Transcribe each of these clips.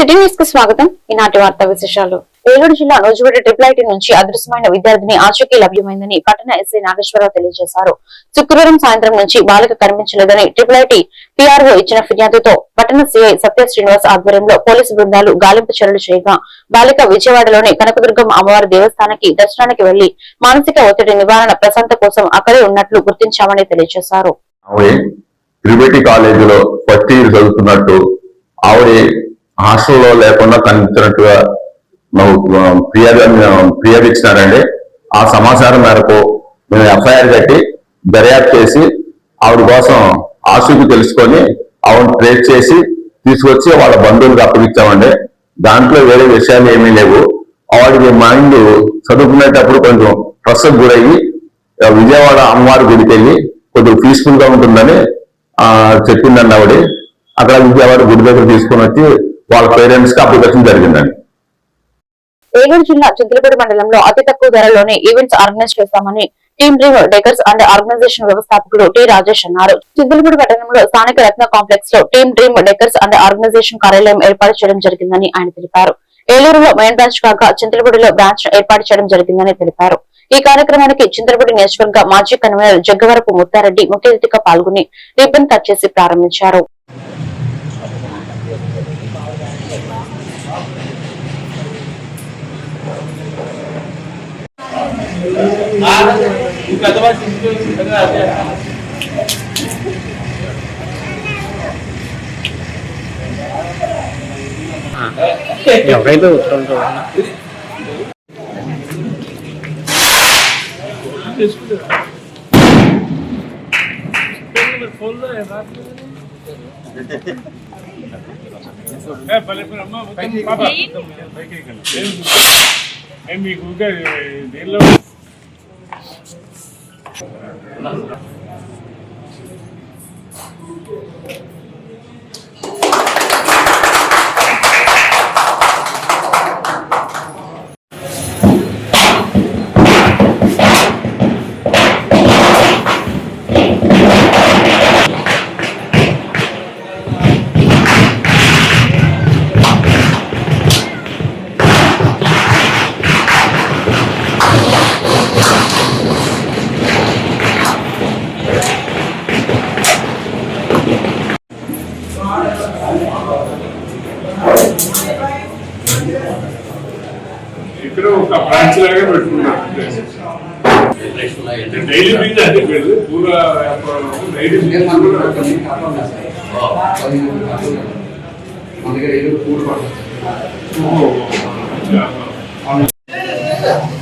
City న్యూస్కు స్వాగతం. ఈనాటి వార్తా విశేషాలు. ఏలూరు జిల్లా రోజువాడ ట్రిపుల్ ఐటీ నుంచి అదృశ్యమైన విద్యార్థిని ఆచూకీ లభ్యమైందని పట్టణ ఎస్ఐ నాగేశ్వరరావు తెలియజేశారు. శుక్రవారం సాయంత్రం నుంచి బాలిక కనిపించలేదని ట్రిపుల్ ఐటీ పీఆర్ఓ ఇచ్చిన ఫిర్యాదుతో పట్టణ సీఐ సత్య శ్రీనివాస్ ఆధ్వర్యంలో పోలీసు బృందాలు గాలింపు చర్యలు చేయగా బాలిక విజయవాడలోని కనకదుర్గం అమ్మవారి దేవస్థానానికి దర్శనానికి వెళ్ళి మానసిక ఒత్తిడి నివారణ ప్రశాంత కోసం అక్కడే ఉన్నట్లు గుర్తించామని తెలియజేశారు. కాలేజీలో ఫస్ట్ ఇయర్ చదువుతున్నట్టు ఆవిడ హాస్టల్లో లేకుండా తను ఇచ్చినట్టుగా ఫిర్యాదు ఫిర్యాదు ఇచ్చినారండి. ఆ సమాచారం మేరకు మేము ఎఫ్ఐఆర్ కట్టి దర్యాప్తు చేసి ఆవిడ కోసం ఆసూకి తెలుసుకొని ఆవిడ ట్రేస్ చేసి తీసుకొచ్చి వాళ్ళ బంధువులకు అప్పగించామండి. దాంట్లో వేరే విషయాలు ఏమీ లేవు. ఆవిడకి మైండ్ చదువుకునేటప్పుడు కొంచెం ప్రసకు గురయ్యి విజయవాడ అమ్మవారి గుడికి వెళ్ళి కొద్దిగా పీస్ఫుల్గా ఉంటుందని చెప్పిందండి ఆవిడ. అక్కడ విజయవాడ గుడి దగ్గర తీసుకొని వచ్చి వాళ్ళ పేరెంట్స్కి అప్లికేషన్ జరిగిందండి. ఏలూరు జిల్లా చింతలపూడి మండలంలో అతి తక్కువ ధరలోనే ఈవెంట్స్ ఆర్గనైజ్ చేస్తామని team dream decors and organisation వ్యవస్థాపకుడు టి రాజేష్ అన్నారు. చింతలపూడి పట్టణంలో స్థానిక రత్న కాంప్లెక్స్లో team dream decors and organisation కార్యాలయం ఏర్పాటు చేయడం జరిగిందని ఆయన తెలిపారు. ఏలూరులో మెయిన్ బ్రాంచ్ కాగా చింతలపూడిలో బ్రాంచ్ ఏర్పాటు చేయడం జరిగిందని తెలిపారు. ఈ కార్యక్రమానికి చింతలపూడి నియోజకవర్గ మాజీ కన్వీనర్ జగ్గవరపు ముత్తారెడ్డి ముఖ్య అతిథిగా పాల్గొని రిబ్బన్ కట్ చేసి ప్రారంభించారు. ఎవరైతే ఉత్తరం చూడండి మీకు దీనిలో なんか。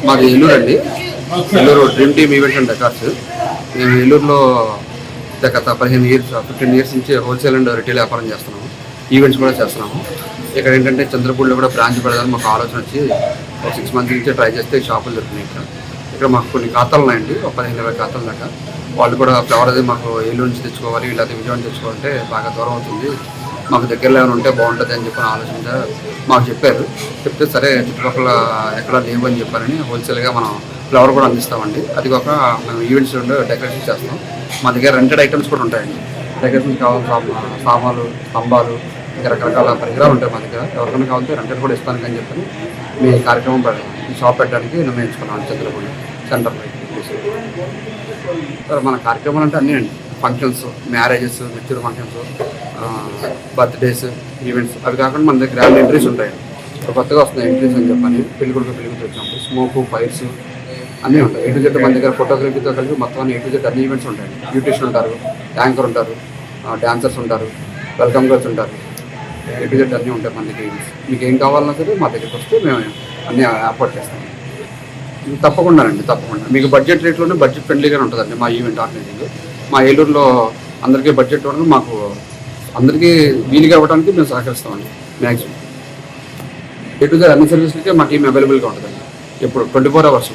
మాది ఏలూరు అండి. Eluru dream team events and decors మేము ఏలూరులో గత పదిహేను ఇయర్స్ ఫిఫ్టీన్ ఇయర్స్ నుంచి హోల్సేల్ అండ్ రిటైల్ వ్యాపారం చేస్తున్నాము. ఈవెంట్స్ కూడా చేస్తున్నాము. ఇక్కడ ఏంటంటే చంద్రపూడిలో కూడా బ్రాంచ్ పెడదామని మాకు ఆలోచన వచ్చి ఒక సిక్స్ మంత్స్ నుంచి ట్రై చేస్తే షాపులు దొరికినాయి ఇక్కడ. ఇక్కడ మాకు కొన్ని ఖాతాలు ఉన్నాయండి. ఒక పదిహేను ఇరవై ఖాతాల దాకా. వాళ్ళు కూడా ఫ్లవర్ అది మాకు ఏలూరు నుంచి తెచ్చుకోవాలి లేకపోతే విజయవాడ తెచ్చుకోవాలంటే బాగా దూరం అవుతుంది. మాకు దగ్గరలో ఏమైనా ఉంటే బాగుంటుంది అని చెప్పి ఆలోచన మాకు చెప్పారు. చెప్తే సరే చుట్టుపక్కల ఎక్కడ లేవు అని చెప్పారని హోల్సేల్గా మనం ఫ్లవర్ కూడా అందిస్తామండి. అది కాక మేము ఈవెంట్స్ డెకరేషన్ చేస్తాం. మా దగ్గర రెంటెడ్ ఐటమ్స్ కూడా ఉంటాయండి. డెకరేషన్ కావాల్సిన సామాలు స్తంభాలు ఇంకా రకరకాల పరికరాలు ఉంటాయి మా దగ్గర. ఎవరికైనా కావాలంటే రెంటెడ్ కూడా ఇస్తాను అని చెప్పి మీ కార్యక్రమం పెడ- ఈ షాప్ పెట్టడానికి నిర్ణయించుకున్నాను చంద్రపూడి సెంటర్లో మన కార్యక్రమాలు అంటే అన్నీ అండి. Functions marriages mature functions birthdays events అవి కాకుండా మన దగ్గర గ్రాండ్ ఎంట్రీస్ ఉంటాయి. కొత్తగా వస్తున్నాయి ఎంట్రీస్ అని చెప్పని పెళ్ళి కొడుకు పెళ్ళి వచ్చినప్పుడు స్మోక్ ఫైర్స్ అన్నీ ఉంటాయి. ఎటు జెడ్ మన దగ్గర ఫోటోగ్రఫీతో కలిపి మొత్తం అన్ని టు జెడ్ అన్ని ఈవెంట్స్ ఉంటాయి. బ్యూటిషియన్ ఉంటారు యాంకర్ ఉంటారు డాన్సర్స్ ఉంటారు వెల్కమ్ గర్ల్స్ ఉంటారు. ఎటు జెడ్ అన్నీ ఉంటాయి మన దగ్గర ఈవెంట్స్ మీకు ఏం కావాలన్నా సరే మా దగ్గరికి వస్తే మేము అన్నీ ఏర్పాటు చేస్తాం. తప్పకుండా అండి తప్పకుండా. మీకు బడ్జెట్ రేట్లోనే బడ్జెట్ ఫ్రెండ్లీగానే ఉంటుందండి మా ఈవెంట్ ఆర్గనైజింగ్ మా ఏలూరులో అందరికీ బడ్జెట్ వరకు మాకు అందరికీ వీలుగా అవ్వడానికి మేము సహకరిస్తామండి మ్యాక్సిమం ఎటు అన్ని సర్వీసులకే మా టీం అవైలబుల్గా ఉంటుందండి ఎప్పుడు ట్వంటీ ఫోర్ అవర్స్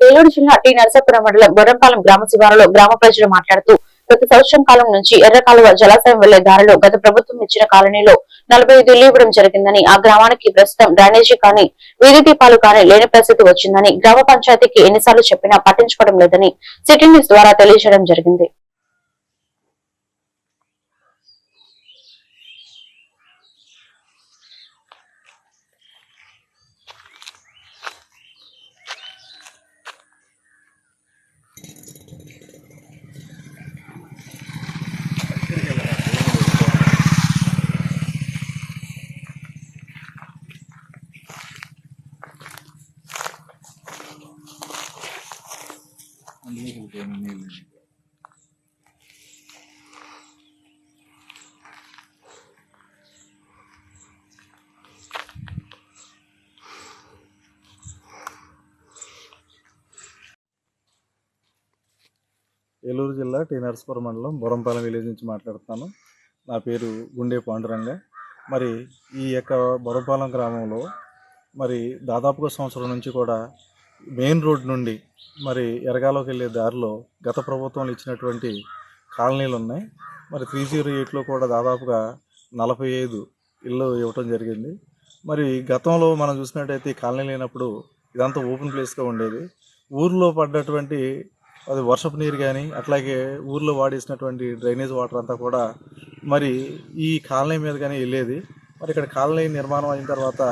ఏలూరు జిల్లా టి నరసాపురం మండలం బొర్రంపాలెం గ్రామ శివారులో గ్రామ ప్రజలు మాట్లాడుతూ గత సంవత్సరం కాలం నుంచి ఎర్రకాలువ జలాశయం వెళ్ళే దారిలో గత ప్రభుత్వం ఇచ్చిన కాలనీలో నలభై ఐదు ఇల్లు ఇవ్వడం జరిగిందని ఆ గ్రామానికి ప్రస్తుతం డ్రైనేజీ కానీ వీధి దీపాలు కానీ లేని పరిస్థితి వచ్చిందని గ్రామ పంచాయతీకి ఎన్నిసార్లు చెప్పినా పట్టించుకోవడం లేదని సిటీ న్యూస్ ద్వారా తెలియజేయడం జరిగింది. ఏలూరు జిల్లా టీ నరసపురం మండలం బొరంపాలెం విలేజ్ నుంచి మాట్లాడుతున్నాను. నా పేరు గుండె పాండురంగ. మరి ఈ యొక్క బొరంపాలెం గ్రామంలో మరి దాదాపుగా సంవత్సరం నుంచి కూడా మెయిన్ రోడ్ నుండి మరి ఎరగాలోకి వెళ్ళే దారిలో గత ప్రభుత్వంలో ఇచ్చినటువంటి కాలనీలు ఉన్నాయి. మరి త్రీ జీరో ఎయిట్లో కూడా దాదాపుగా నలభై ఐదు ఇల్లు ఇవ్వటం జరిగింది. మరి గతంలో మనం చూసినట్టయితే ఈ కాలనీ లేనప్పుడు ఇదంతా ఓపెన్ ప్లేస్గా ఉండేది. ఊర్లో పడ్డటువంటి అది వర్షపు నీరు కానీ అట్లాగే ఊర్లో వాడేసినటువంటి డ్రైనేజ్ వాటర్ అంతా కూడా మరి ఈ కాలనీ మీద కానీ వెళ్ళేది. మరి ఇక్కడ కాలనీ నిర్మాణం అయిన తర్వాత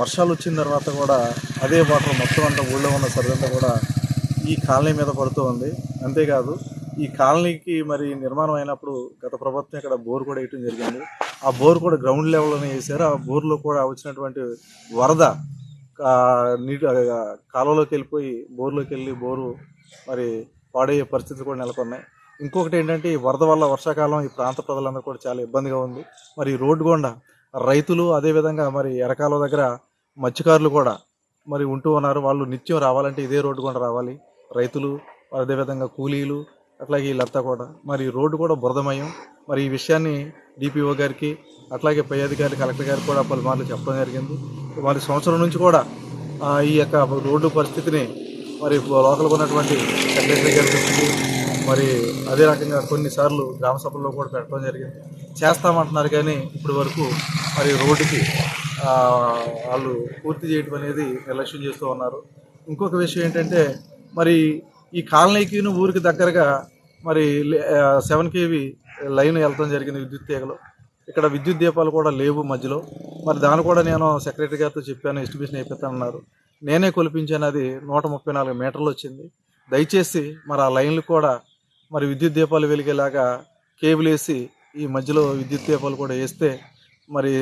వర్షాలు వచ్చిన తర్వాత కూడా అదే వాటర్ మొత్తం అంతా ఊళ్ళో ఉన్న సరిదంతా కూడా ఈ కాలనీ మీద పడుతూ ఉంది. అంతేకాదు ఈ కాలనీకి మరి నిర్మాణం అయినప్పుడు గత ప్రభుత్వం ఇక్కడ బోర్ కూడా వేయటం జరిగింది. ఆ బోర్ కూడా గ్రౌండ్ లెవెల్లోనే వేసారు ఆ బోర్లో కూడా వచ్చినటువంటి వరద నీటి కాలువలోకి వెళ్ళిపోయి బోర్లోకి వెళ్ళి బోరు మరి పాడయ్యే పరిస్థితులు కూడా నెలకొన్నాయి. ఇంకొకటి ఏంటంటే ఈ వరద వల్ల వర్షాకాలం ఈ ప్రాంత ప్రజలందరూ కూడా చాలా ఇబ్బందిగా ఉంది. మరి రోడ్డు గుండా రైతులు అదేవిధంగా మరి ఎరకాల దగ్గర మత్స్యకారులు కూడా మరి ఉంటూ ఉన్నారు. వాళ్ళు నిత్యం రావాలంటే ఇదే రోడ్డు గుండా రావాలి. రైతులు అదేవిధంగా కూలీలు అట్లాగే వీళ్ళంతా కూడా. మరి రోడ్డు కూడా బురదమయం. మరి ఈ విషయాన్ని డిపిఓ గారికి అట్లాగే పై అధికారి కలెక్టర్ గారికి కూడా పలుమార్లు చెప్పడం జరిగింది. మరి సంవత్సరం నుంచి కూడా ఈ యొక్క రోడ్డు పరిస్థితిని మరి లోకల్గా ఉన్నటువంటి సెక్రటరీ గారి దృష్టికి మరి అదే రకంగా కొన్నిసార్లు గ్రామ సభల్లో కూడా పెట్టడం జరిగింది. చేస్తామంటున్నారు కానీ ఇప్పటి వరకు మరి రోడ్డుకి వాళ్ళు పూర్తి చేయడం అనేది నిర్లక్ష్యం చేస్తూ ఉన్నారు. ఇంకొక విషయం ఏంటంటే మరి ఈ కాలనీకి ఊరికి దగ్గరగా మరి సెవెన్ కేవి లైన్ వెళ్తాం జరిగింది విద్యుత్ తీగలు. ఇక్కడ విద్యుత్ దీపాలు కూడా లేవు మధ్యలో. మరి దాన్ని కూడా నేను సెక్రటరీ గారితో చెప్పాను ఎస్టిమేషన్ అయిపోతానన్నారు. నేనే కొలిపించాను అది నూట ముప్పై నాలుగు మీటర్లు వచ్చింది. దయచేసి మరి ఆ లైన్లు కూడా మరి విద్యుత్ దీపాలు వెలిగేలాగా కేబుల్ వేసి ఈ మధ్యలో విద్యుత్ దీపాలు కూడా వేస్తే మరి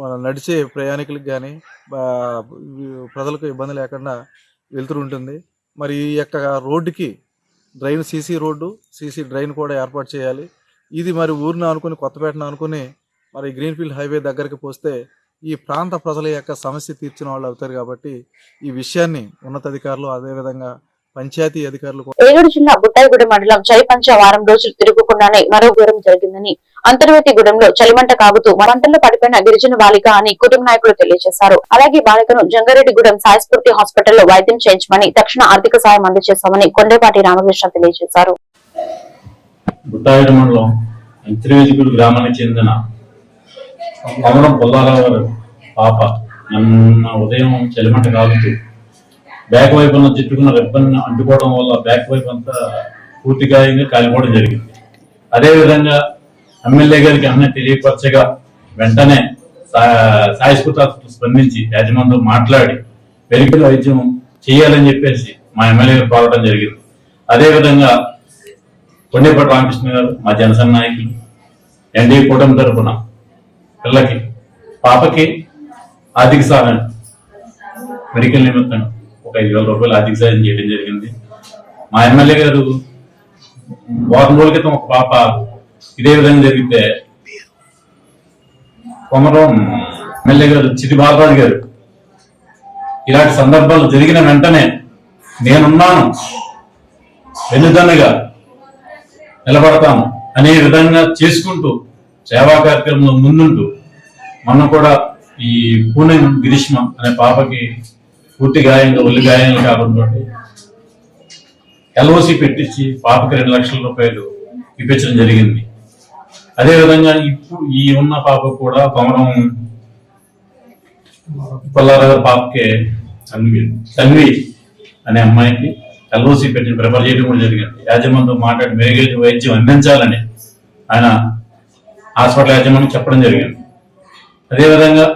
మన నడిచే ప్రయాణికులకు కానీ ప్రజలకు ఇబ్బంది లేకుండా వెళ్తురు ఉంటుంది. మరి ఈ యొక్క రోడ్డుకి drain CC road CC drain కూడా ఏర్పాటు చేయాలి. ఇది మరి ఊరిని అనుకుని కొత్తపేటను అనుకుని మరి గ్రీన్ఫీల్డ్ హైవే దగ్గరికి పోస్తే ఈ ప్రాంత ప్రజల యొక్క సమస్య తీర్చిన వాళ్ళు అవుతారు కాబట్టి ఈ విషయాన్ని ఉన్నతాధికారులు అదేవిధంగా పంచాయతీ అధికారులు కూడా ఏలూరు జిల్లా బుట్టాయిగూడెం మండలం చలిపంచ వారం రోజులు తిరుగుకుండానే మరో ఘోరం జరిగిందని అంతర్వేతిగూడెంలో చలిమంట కాగుతూ మంటల్లో పడిపోయిన గిరిజన బాలిక అని కుటుంబ నాయకులు తెలియజేశారు. అలాగే బాలికను జంగారెడ్డిగూడెం సాయస్ఫూర్తి హాస్పిటల్లో వైద్యం చేయించమని తక్షణ ఆర్థిక సాయం అందజేశామని కొండేపాటి రామకృష్ణ తెలియజేశారు. బుట్టాయిడు మండలం గ్రామానికి చెందిన కమలం పుల్లారావు గారు పాప నిన్న ఉదయం చలిమంట కాదు బ్యాక్ వైపు ఉన్న చుట్టుకున్న రిబ్బన్ అంటుకోవడం వల్ల బ్యాక్ వైపు అంతా పూర్తిగా ఇంకా కాలిపోవడం జరిగింది. అదేవిధంగా ఎమ్మెల్యే గారికి అన్న తెలియపరచగా వెంటనే సా- స్పందించి యాజమాన్యం మాట్లాడి మెరుగైన వైద్యం చేయాలని చెప్పేసి మా ఎమ్మెల్యే గారు కోరడం జరిగింది. అదేవిధంగా కొండేపటి రామకృష్ణ గారు మా జనసేన నాయకులు ఎన్డీఏ కూటమి తరఫున పిల్లకి పాపకి ఆర్థిక సహాయం మెడికల్ నిమిత్తం ఒక ఐదు వేల రూపాయలు ఆర్థిక సాయం చేయడం జరిగింది. మా ఎమ్మెల్యే గారు వారం రోజుల క్రితం ఒక పాప ఇదే విధంగా జరిగితే కొమరం ఎమ్మెల్యే గారు చిటి బాలరాజు గారు ఇలాంటి సందర్భాలు జరిగిన వెంటనే నేనున్నాను వెన్నుదన్నుగా నిలబడతాను అనే విధంగా చేసుకుంటూ సేవా కార్యక్రమంలో ముందుంటూ మొన్న కూడా ఈ పూణె గ్రీష్మ అనే పాపకి పూర్తి గాయంగా ఒళ్ళు గాయాలు కాకుండా ఎల్ఓసి పెట్టించి పాపకి రెండు లక్షల రూపాయలు ఇప్పించడం జరిగింది. అదే విధంగా ఇప్పుడు ఈ ఉన్న పాప కూడా కొమరం పుల్లారావు పాపకే తన్వి తన్వి అనే అమ్మాయికి ఎల్ఓసి పెట్టి ప్రిపేర్ చేయడం కూడా జరిగింది. యాజమాన్తో మాట్లాడి మెరుగైన వైద్యం అందించాలని ఆయన హాస్పిటల్ యాజమాన్యం చెప్పడం జరిగింది. అదేవిధంగా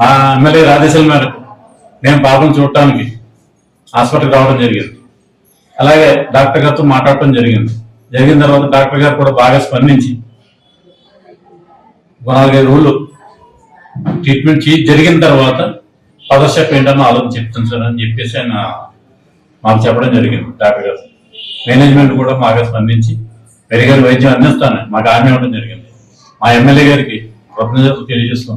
మా ఎమ్మెల్యే ఆదేశాల మేరకు మేము పాపం చూడటానికి హాస్పిటల్కి రావడం జరిగింది. అలాగే డాక్టర్ గారితో మాట్లాడటం జరిగింది. జరిగిన తర్వాత డాక్టర్ గారు కూడా బాగా స్పందించి నాలుగైదు రోజులు ట్రీట్మెంట్ చేసి జరిగిన తర్వాత ఫర్దర్ స్టెప్ ఏంటన్నా ఆలోచన చెప్తాను సార్ అని చెప్పేసి ఆయన మాకు చెప్పడం జరిగింది డాక్టర్ గారు. మేనేజ్మెంట్ కూడా బాగా స్పందించి మెరుగైన వైద్యం అందిస్తాను మాకు హామీ ఇవ్వడం జరిగింది. మా ఎమ్మెల్యే గారికి కృతజ్ఞతలు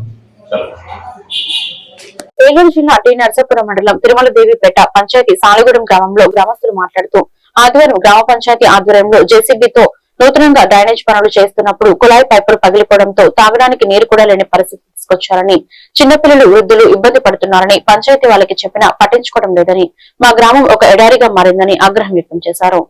ఏలూరు జిల్లా టి నరసాపురం మండలం తిరుమల దేవిపేట పంచాయతీ సాలగూడెం గ్రామంలో గ్రామస్తులు మాట్లాడుతూ ఆదివారం గ్రామ పంచాయతీ ఆధ్వర్యంలో జేసీబీతో నూతనంగా డ్రైనేజ్ పనులు చేస్తున్నప్పుడు కుళాయి పైపులు పగిలిపోవడంతో తాగడానికి నీరు కూడా లేని పరిస్థితి తీసుకొచ్చారని చిన్నపిల్లలు వృద్ధులు ఇబ్బంది పడుతున్నారని పంచాయతీ వాళ్ళకి చెప్పినా పట్టించుకోవడం లేదని మా గ్రామం ఒక ఎడారిగా మారిందని ఆగ్రహం వ్యక్తం చేశారు.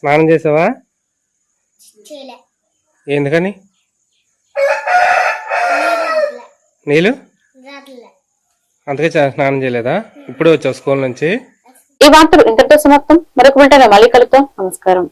స్నానం చేసావా? ఎందుకని? నీళ్ళు? అందుకే స్నానం చేయలేదా? ఇప్పుడే వచ్చావు స్కూల్ నుంచి. ఈ వార్తలు ఇంతటితో సమాప్తం. మరొక బిల్టన్ మళ్ళీ కలుగుతాం నమస్కారం.